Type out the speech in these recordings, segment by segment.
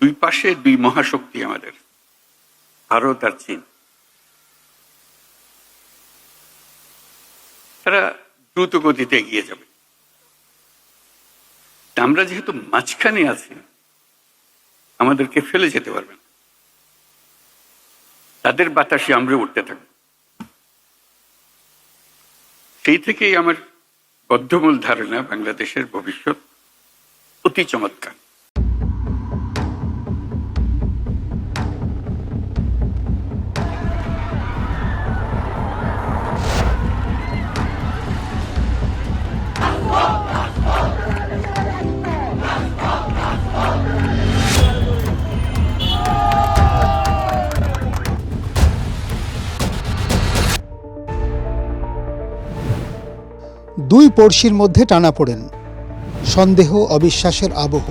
দুই পাশে দুই মহাশক্তি আমাদের, ভারত আর চীন। তারা দ্রুত গতিতে এগিয়ে যাবে। আমরা যেহেতু মাঝখানে আছি, আমাদেরকে ফেলে যেতে পারবে না। তাদের বাতাসে আমরা উঠতে থাকব। সেই থেকেই আমার বদ্ধমূল ধারণা বাংলাদেশের ভবিষ্যৎ অতি চমৎকার। দুই পড়শির মধ্যে টানাপোড়েন সন্দেহ, অবিশ্বাসের আবহ।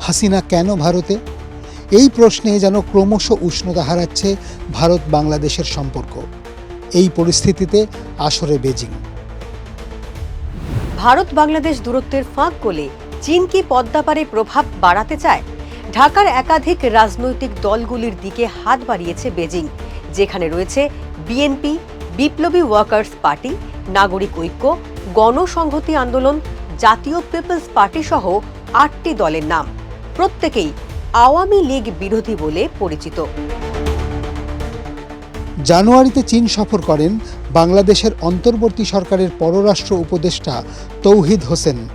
হাসিনা কেন ভারতে? এই প্রশ্নে যেন ক্রমশ উষ্ণতা হারাচ্ছে ভারত বাংলাদেশের সম্পর্ক। এই পরিস্থিতিতে আসরে বেজিং। ভারত বাংলাদেশ দূরত্বের ফাঁক গলে চীন কি পদ্মাপারে প্রভাব বাড়াতে চায়? ঢাকার একাধিক রাজনৈতিক দলগুলির দিকে হাত বাড়িয়েছে বেজিং, যেখানে রয়েছে বিএনপি, বিপ্লবী ওয়ার্কার্স পার্টি, নাগরিক ঐক্য গণসংহতি আন্দোলন, জাতীয় পিপলস পার্টি সহ আটটি দলের নাম। প্রত্যেকেই আওয়ামী লীগ বিরোধী বলে পরিচিত। জানুয়ারিতে চীন সফর করেন বাংলাদেশের অন্তর্বর্তী সরকারের পররাষ্ট্র উপদেষ্টা তৌহিদ হোসেন।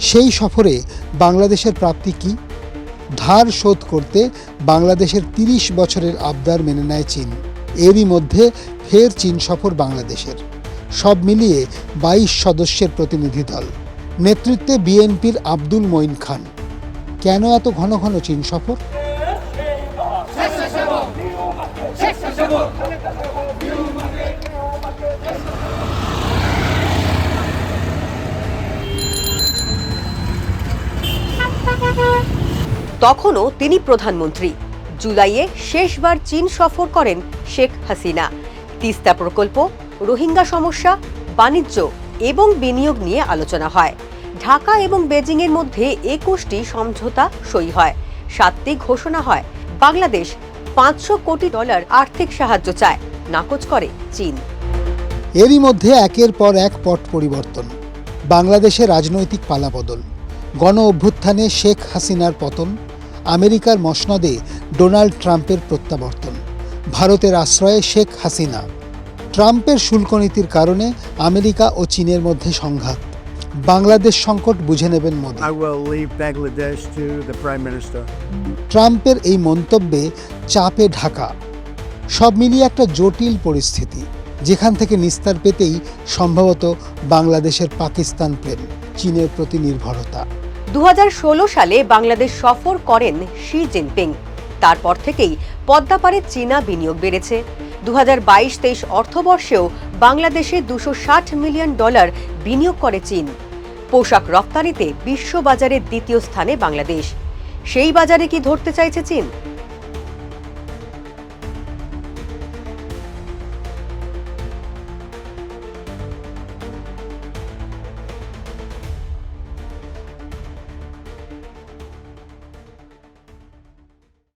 সেই সফরে বাংলাদেশের প্রাপ্তি কি? ধার শোধ করতে বাংলাদেশের তিরিশ বছরের আবদার মেনে নেয় চীন। এরই মধ্যে ফের চীন সফর বাংলাদেশের। সব মিলিয়ে বাইশ সদস্যের প্রতিনিধি দল। নেতৃত্বে বিএনপির আব্দুল মঈন খান। কেন এত ঘন ঘন চীন সফর? তখনও তিনি প্রধানমন্ত্রী। জুলাইয়ে শেষবার চীন সফর করেন শেখ হাসিনা। তিস্তা প্রকল্প রোহিঙ্গা সমস্যা, বাণিজ্য এবং বিনিয়োগ নিয়ে আলোচনা হয়। ঢাকা এবং বেজিংয়ের মধ্যে একুশটি সমঝোতা সই হয়। সাতটি ঘোষণা হয়। বাংলাদেশ পাঁচশো কোটি ডলার আর্থিক সাহায্য চায়। নাকচ করে চীন। এরই মধ্যে একের পর এক পট পরিবর্তন। বাংলাদেশে রাজনৈতিক পালাবদল। গণ অভ্যুত্থানে শেখ হাসিনার পতন। আমেরিকার মসনদে ডোনাল্ড ট্রাম্পের প্রত্যাবর্তন। ভারতের আশ্রয়ে শেখ হাসিনা। ট্রাম্পের শুল্ক নীতির কারণে আমেরিকা ও চীনের মধ্যে সংঘাত। বাংলাদেশ সংকট বুঝে নেবেন মোদী। ট্রাম্পের এই মন্তব্যে চাপে ঢাকা। সব মিলিয়ে একটা জটিল পরিস্থিতি যেখান থেকে নিস্তার পেতেই সম্ভবত বাংলাদেশের পাকিস্তান প্রেম চীনের প্রতি নির্ভরতা। দু হাজার ষোলো সালে বাংলাদেশ সফর করেন শি জিনপিং। তারপর থেকেই পদ্মাপারে চীনা বিনিয়োগ বেড়েছে। দু হাজার বাইশ তেইশ অর্থবর্ষেও বাংলাদেশে দুশো ষাট মিলিয়ন ডলার বিনিয়োগ করে চীন। পোশাক রপ্তানিতে বিশ্ববাজারে দ্বিতীয় স্থানে বাংলাদেশ। সেই বাজারে কি ধরতে চাইছে চীন?